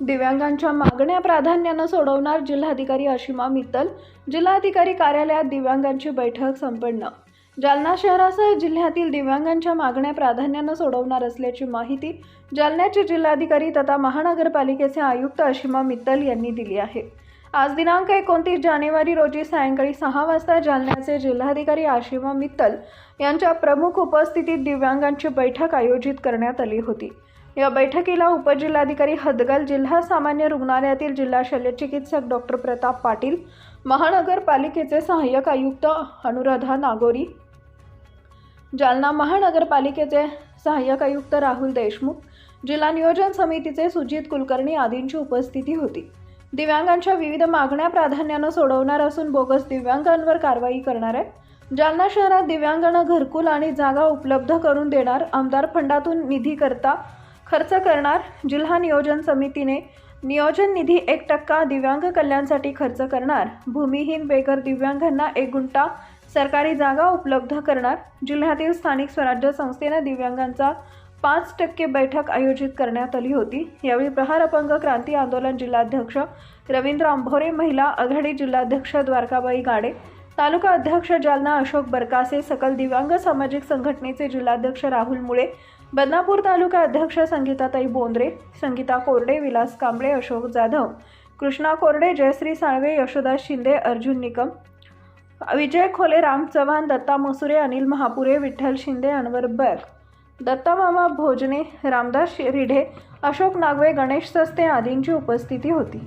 दिव्यांगांच्या मागण्या प्राधान्यानं सोडवणार जिल्हाधिकारी अशिमा मित्तल. जिल्हाधिकारी कार्यालयात दिव्यांगांची बैठक संपन्न. जालना शहरासह जिल्ह्यातील दिव्यांगांच्या मागण्या प्राधान्यानं सोडवणार असल्याची माहिती जालन्याचे जिल्हाधिकारी तथा महानगरपालिकेचे आयुक्त अशिमा मित्तल यांनी दिली आहे. आज दिनांक एकोणतीस जानेवारी रोजी सायंकाळी सहा वाजता जालन्याचे जिल्हाधिकारी आशिमा मित्तल यांच्या प्रमुख उपस्थितीत दिव्यांगांची बैठक आयोजित करण्यात आली होती. या बैठकीला उपजिल्हाधिकारी हदगल जिल्हा सामान्य रुग्णालयातील जिल्हा शल्यचिकित्सक डॉक्टर प्रताप पाटील महानगरपालिकेचे सहाय्यक आयुक्त अनुराधा नागोरी जालना महानगरपालिकेचे सहाय्यक आयुक्त राहुल देशमुख जिल्हा नियोजन समितीचे सुजित कुलकर्णी आदींची उपस्थिती होती. दिव्यांगांच्या विविध मागण्या प्राधान्यानं सोडवणार असून बोगस दिव्यांगांवर कारवाई करणार आहे जालना शहरात दिव्यांगांना घरकुल आणि जागा उपलब्ध करून देणार आमदार फंडातून निधीकरता खर्च करणार जिल्हा नियोजन समितीने. नियोजन निधी एक टक्का दिव्यांग कल्याणसाठी खर्च करणार. भूमिहीन बेघर दिव्यांगांना एक गुंठा सरकारी जागा उपलब्ध करणार. जिल्ह्यातील स्थानिक स्वराज्य संस्थेनं दिव्यांगांचा पाच टक्के बैठक आयोजित करण्यात आली होती. यावेळी प्रहार अपंग क्रांती आंदोलन जिल्हाध्यक्ष रवींद्र आंभोरे महिला आघाडी जिल्हाध्यक्ष द्वारकाबाई गाडे तालुका अध्यक्ष जालना अशोक बरकासे सकल दिव्यांग सामाजिक संघटनेचे जिल्हाध्यक्ष राहुल मुळे बदनापूर तालुका अध्यक्ष संगीताताई बोंद्रे संगीता कोरडे विलास कांबळे अशोक जाधव कृष्णा कोरडे जयश्री साळवे यशोदा शिंदे अर्जुन निकम विजय खोले राम चव्हाण दत्ता मसुरे अनिल महापुरे विठ्ठल शिंदे अनवर बॅग दत्तामामा भोजने रामदास रिढे अशोक नागवे गणेश सस्ते आदींची उपस्थिती होती.